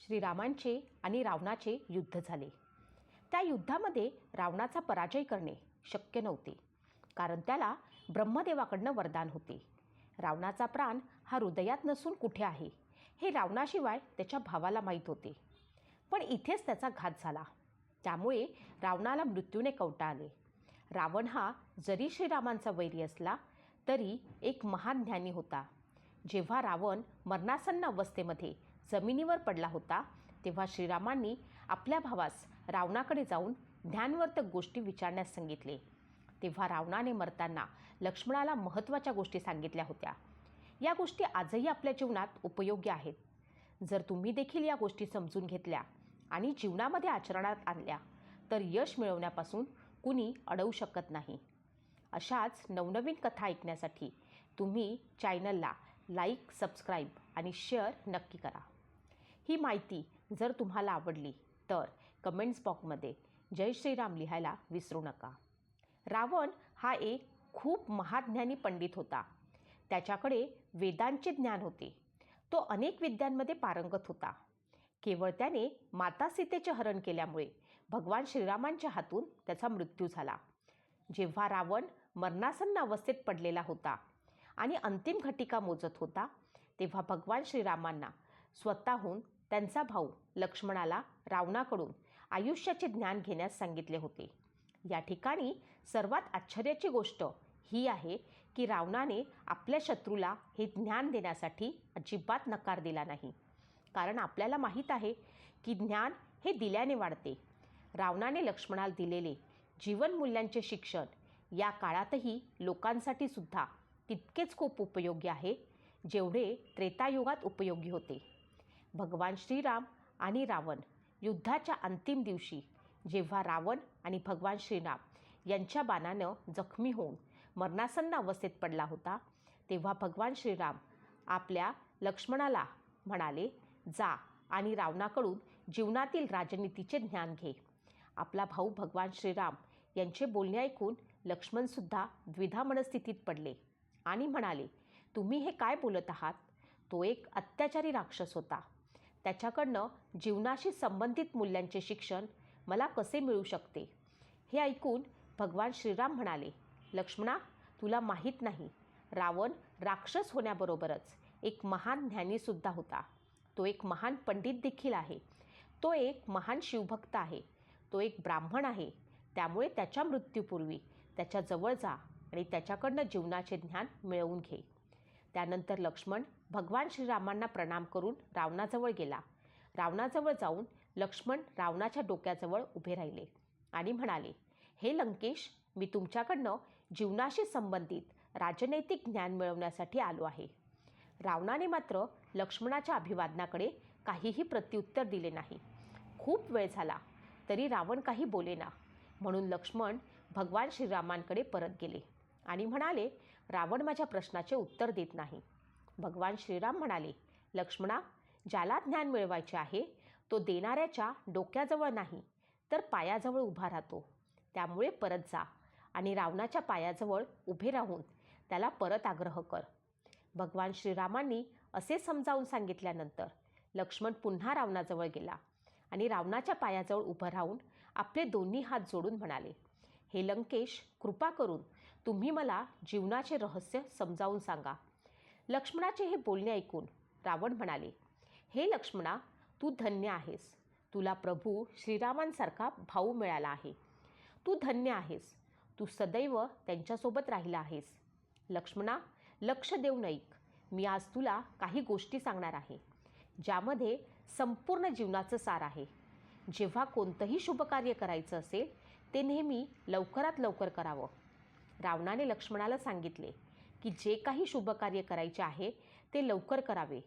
श्रीरामांचे आणि रावणाचे युद्ध झाले. त्या युद्धामध्ये रावणाचा पराजय करणे शक्य नव्हते कारण त्याला ब्रह्मदेवाकडनं वरदान होते. रावणाचा प्राण हा हृदयात नसून कुठे आहे हे रावणाशिवाय त्याच्या भावाला माहीत होते. पण इथेच त्याचा घात झाला. त्यामुळे रावणाला मृत्यूने कवटाळले रावण हा जरी श्रीरामांचा वैरी असला तरी एक महान ज्ञानी होता. जेव्हा रावण मरणासन्न अवस्थेमध्ये जमिनीवर पडला होता तेव्हा श्रीरामांनी आपल्या भावास रावणाकडे जाऊन ध्यानवर्तक गोष्टी विचारण्यास सांगितले. तेव्हा रावणाने मरताना लक्ष्मणाला महत्त्वाच्या गोष्टी सांगितल्या होत्या. या गोष्टी आजही आपल्या जीवनात उपयोगी आहेत. जर तुम्ही देखील या गोष्टी समजून घेतल्या आणि जीवनामध्ये आचरणात आणल्या तर यश मिळवण्यापासून कुणी अडवू शकत नाही. अशाच नवनवीन कथा ऐकण्यासाठी तुम्ही चॅनलला लाईक सबस्क्राईब आणि शेअर नक्की करा. ही माहिती जर तुम्हाला आवडली तर कमेंट्स बॉक्समध्ये जय श्रीराम लिहायला विसरू नका. रावण हा एक खूप महाज्ञानी पंडित होता. त्याच्याकडे वेदांचे ज्ञान होते. तो अनेक विद्यांमध्ये पारंगत होता. केवळ त्याने माता सीतेचे हरण केल्यामुळे भगवान श्रीरामांच्या हातून त्याचा मृत्यू झाला. जेव्हा रावण मरणासन्न अवस्थेत पडलेला होता आणि अंतिम घटिका मोजत होता तेव्हा भगवान श्रीरामांना स्वतःहून त्यांचा भाऊ लक्ष्मणाला रावणाकडून आयुष्याचे ज्ञान घेण्यास सांगितले होते. या ठिकाणी सर्वात आश्चर्याची गोष्ट ही आहे की रावणाने आपल्या शत्रूला हे ज्ञान देण्यासाठी अजिबात नकार दिला नाही. कारण आपल्याला माहीत आहे की ज्ञान हे दिल्याने वाढते. रावणाने लक्ष्मणाला दिलेले जीवनमूल्यांचे शिक्षण या काळातही लोकांसाठी सुद्धा तितकेच खूप उपयोगी आहे जेवढे त्रेतायुगात उपयोगी होते. भगवान श्रीराम आणि रावण युद्धाच्या अंतिम दिवशी जेव्हा रावण आणि भगवान श्रीराम यांच्या बाणानं जखमी होऊन मरणासन्न अवस्थेत पडला होता तेव्हा भगवान श्रीराम आपल्या लक्ष्मणाला म्हणाले जा आणि रावणाकडून जीवनातील राजनीतीचे ज्ञान घे. आपला भाऊ भगवान श्रीराम यांचे बोलणे ऐकून लक्ष्मणसुद्धा द्विधा मनस्थितीत पडले आणि म्हणाले तुम्ही हे काय बोलत आहात? तो एक अत्याचारी राक्षस होता. त्याच्याकडनं जीवनाशी संबंधित मूल्यांचे शिक्षण मला कसे मिळू शकते? हे ऐकून भगवान श्रीराम म्हणाले लक्ष्मणा तुला माहीत नाही रावण राक्षस होण्याबरोबरच एक महान ज्ञानीसुद्धा होता. तो एक महान पंडित देखील आहे. तो एक महान शिवभक्त आहे. तो एक ब्राह्मण आहे. त्यामुळे त्याच्या मृत्यूपूर्वी त्याच्याजवळ जा आणि त्याच्याकडनं जीवनाचे ज्ञान मिळवून घे. त्यानंतर लक्ष्मण भगवान श्रीरामांना प्रणाम करून रावणाजवळ गेला. रावणाजवळ जाऊन लक्ष्मण रावणाच्या डोक्याजवळ उभे राहिले आणि म्हणाले हे लंकेश मी तुमच्याकडनं जीवनाशी संबंधित राजनैतिक ज्ञान मिळवण्यासाठी आलो आहे. रावणाने मात्र लक्ष्मणाच्या अभिवादनाकडे काहीही प्रत्युत्तर दिले नाही. खूप वेळ झाला तरी रावण काही बोलेना. म्हणून लक्ष्मण भगवान श्रीरामांकडे परत गेले आणि म्हणाले रावण माझ्या प्रश्नाचे उत्तर देत नाही. भगवान श्रीराम म्हणाले लक्ष्मणा ज्याला ज्ञान मिळवायचे आहे तो देणाऱ्याच्या डोक्याजवळ नाही तर पायाजवळ उभा राहतो. त्यामुळे परत जा आणि रावणाच्या पायाजवळ उभे राहून त्याला परत आग्रह कर. भगवान श्रीरामांनी असे समजावून सांगितल्यानंतर लक्ष्मण पुन्हा रावणाजवळ गेला आणि रावणाच्या पायाजवळ उभं राहून आपले दोन्ही हात जोडून म्हणाले हे लंकेश कृपा करून तुम्ही मला जीवनाचे रहस्य समजावून सांगा. लक्ष्मणाचे हे बोलणे ऐकून रावण म्हणाले हे लक्ष्मणा तू धन्य आहेस. तुला प्रभू श्रीरामांसारखा भाऊ मिळाला आहे. तू धन्य आहेस. तू सदैव त्यांच्यासोबत राहिला आहेस. लक्ष्मणा लक्ष देऊन ऐक. मी आज तुला काही गोष्टी सांगणार आहे ज्यामध्ये संपूर्ण जीवनाचं सार आहे. जेव्हा कोणतंही शुभकार्य करायचं असेल ते नेहमी लवकरात लवकर करावं. रावणाने लक्ष्मणाला सांगितले की जे काही शुभकार्य करायचे आहे ते लवकर करावे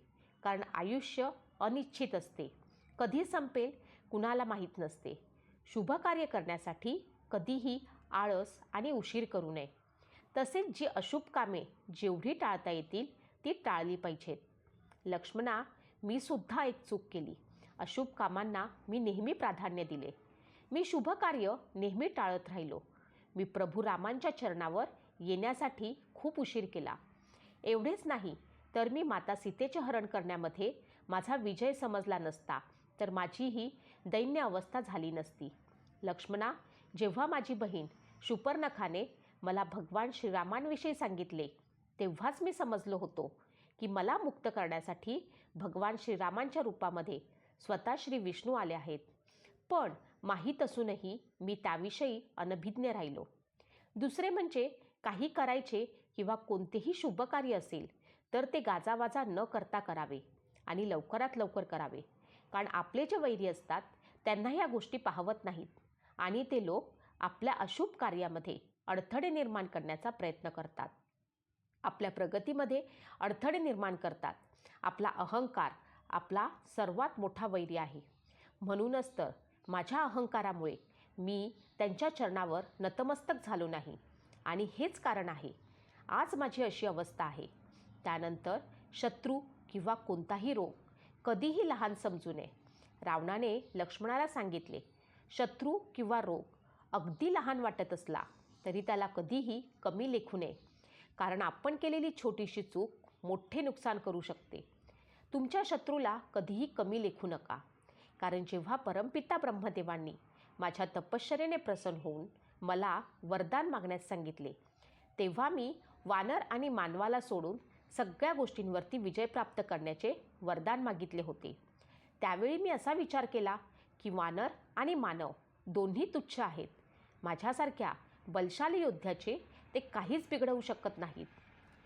कारण आयुष्य अनिश्चित असते. कधी संपेल कुणाला माहीत नसते. शुभकार्य करण्यासाठी कधीही आळस आणि उशीर करू नये. तसेच जी अशुभ कामे जेवढी टाळता येतील ती टाळली पाहिजेत. लक्ष्मणा मी सुद्धा एक चूक केली. अशुभ कामांना मी नेहमी प्राधान्य दिले. मी शुभकार्य नेहमी टाळत राहिलो. मी प्रभू रामांच्या चरणावर येण्यासाठी खूप उशीर केला. एवढेच नाही तर मी माता सीतेचे हरण करण्यामध्ये माझा विजय समजला नसता तर माझी ही दैन्य अवस्था झाली नसती. लक्ष्मणा जेव्हा माझी बहीण शुपर्णखाने मला भगवान श्रीरामांविषयी सांगितले तेव्हाच मी समजलो होतो की मला मुक्त करण्यासाठी भगवान श्रीरामांच्या रूपामध्ये स्वतः श्री विष्णू आले आहेत. पण माहीत असूनही मी त्याविषयी अनभिज्ञ राहिलो. दुसरे म्हणजे काही करायचे किंवा कोणतेही शुभकार्य असेल तर ते गाजावाजा न करता करावे आणि लवकरात लवकर करावे. कारण आपले जे वैरी असतात त्यांना या गोष्टी पाहवत नाहीत आणि ते लोक आपल्या अशुभ कार्यामध्ये अडथळे निर्माण करण्याचा प्रयत्न करतात. आपल्या प्रगतीमध्ये अडथळे निर्माण करतात. आपला अहंकार आपला सर्वात मोठा वैरी आहे. म्हणूनच तर माझ्या अहंकारामुळे मी त्यांच्या चरणावर नतमस्तक झालो नाही. आणि हेच कारण आहे. आज माझी अशी अवस्था आहे. त्यानंतर शत्रू किंवा कोणताही रोग कधीही लहान समजू नये. रावणाने लक्ष्मणाला सांगितले शत्रू किंवा रोग अगदी लहान वाटत असला तरी त्याला कधीही कमी लेखू नये. कारण आपण केलेली छोटीशी चूक मोठे नुकसान करू शकते. तुमच्या शत्रूला कधीही कमी लेखू नका. कारण जेव्हा परमपिता ब्रह्मदेवांनी माझ्या तपश्चरेने प्रसन्न होऊन मला वरदान मागण्यास सांगितले तेव्हा मी वानर आणि मानवाला सोडून सगळ्या गोष्टींवरती विजय प्राप्त करण्याचे वरदान मागितले होते. त्यावेळी मी असा विचार केला की वानर आणि मानव दोन्ही तुच्छ आहेत. माझ्यासारख्या बलशाली योद्ध्याचे ते काहीच बिघडवू शकत नाहीत.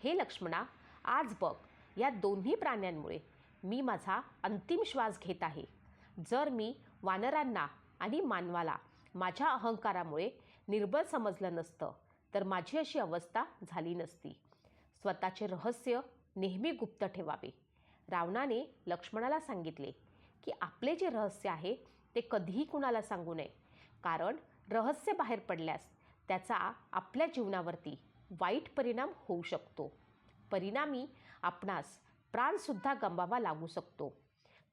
हे लक्ष्मणा आज बघ या दोन्ही प्राण्यांमुळे मी माझा अंतिम श्वास घेत आहे. जर मी वानरांना आणि मानवाला माझ्या अहंकारामुळे निर्बल समजलं नसतं तर माझी अशी अवस्था झाली नसती. स्वतःचे रहस्य नेहमी गुप्त ठेवावे. रावणाने लक्ष्मणाला सांगितले की आपले जे रहस्य आहे ते कधीही कुणाला सांगू नये. कारण रहस्य बाहेर पडल्यास त्याचा आपल्या जीवनावरती वाईट परिणाम होऊ शकतो. परिणामी आपणास प्राणसुद्धा गमवावा लागू शकतो.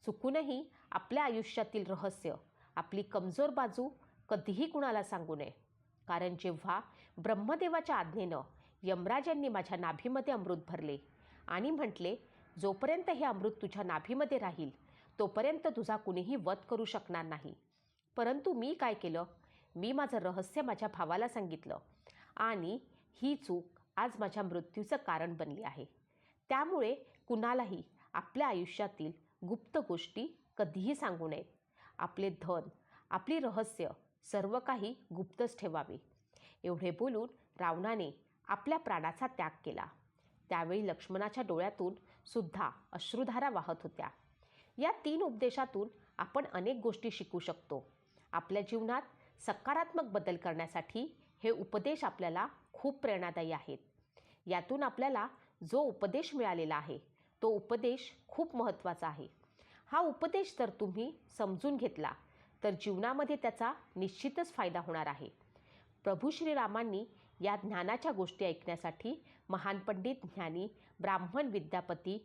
चुकूनही आपल्या आयुष्यातील रहस्य आपली कमजोर बाजू कधीही कुणाला सांगू नये. कारण जेव्हा ब्रह्मदेवाच्या आज्ञेनं यमराज यांनी माझ्या नाभीमध्ये अमृत भरले आणि म्हटले जोपर्यंत हे अमृत तुझ्या नाभीमध्ये राहील तोपर्यंत तुझा कुणीही वध करू शकणार नाही परंतु मी काय केलं? मी माझं रहस्य माझ्या भावाला सांगितलं आणि ही चूक आज माझ्या मृत्यूचं कारण बनली आहे. त्यामुळे कुणालाही आपल्या आयुष्यातील गुप्त गोष्टी कधीही सांगू नयेत आपले धन आपली रहस्य सर्व काही गुप्तच ठेवावे. एवढे बोलून रावणाने आपल्या प्राणाचा त्याग केला. त्यावेळी लक्ष्मणाच्या डोळ्यातून सुद्धा अश्रुधारा वाहत होत्या. या तीन उपदेशातून आपण अनेक गोष्टी शिकू शकतो. आपल्या जीवनात सकारात्मक बदल करण्यासाठी हे उपदेश आपल्याला खूप प्रेरणादायी आहेत. यातून आपल्याला जो उपदेश मिळालेला आहे तो उपदेश खूप महत्त्वाचा आहे. हा उपदेश जर तुम्ही समजून घेतला तर जीवनामध्ये त्याचा निश्चितच फायदा होणार आहे. प्रभू श्रीरामांनी या ज्ञानाच्या गोष्टी ऐकण्यासाठी महान पंडित ज्ञानी ब्राह्मण विद्यापती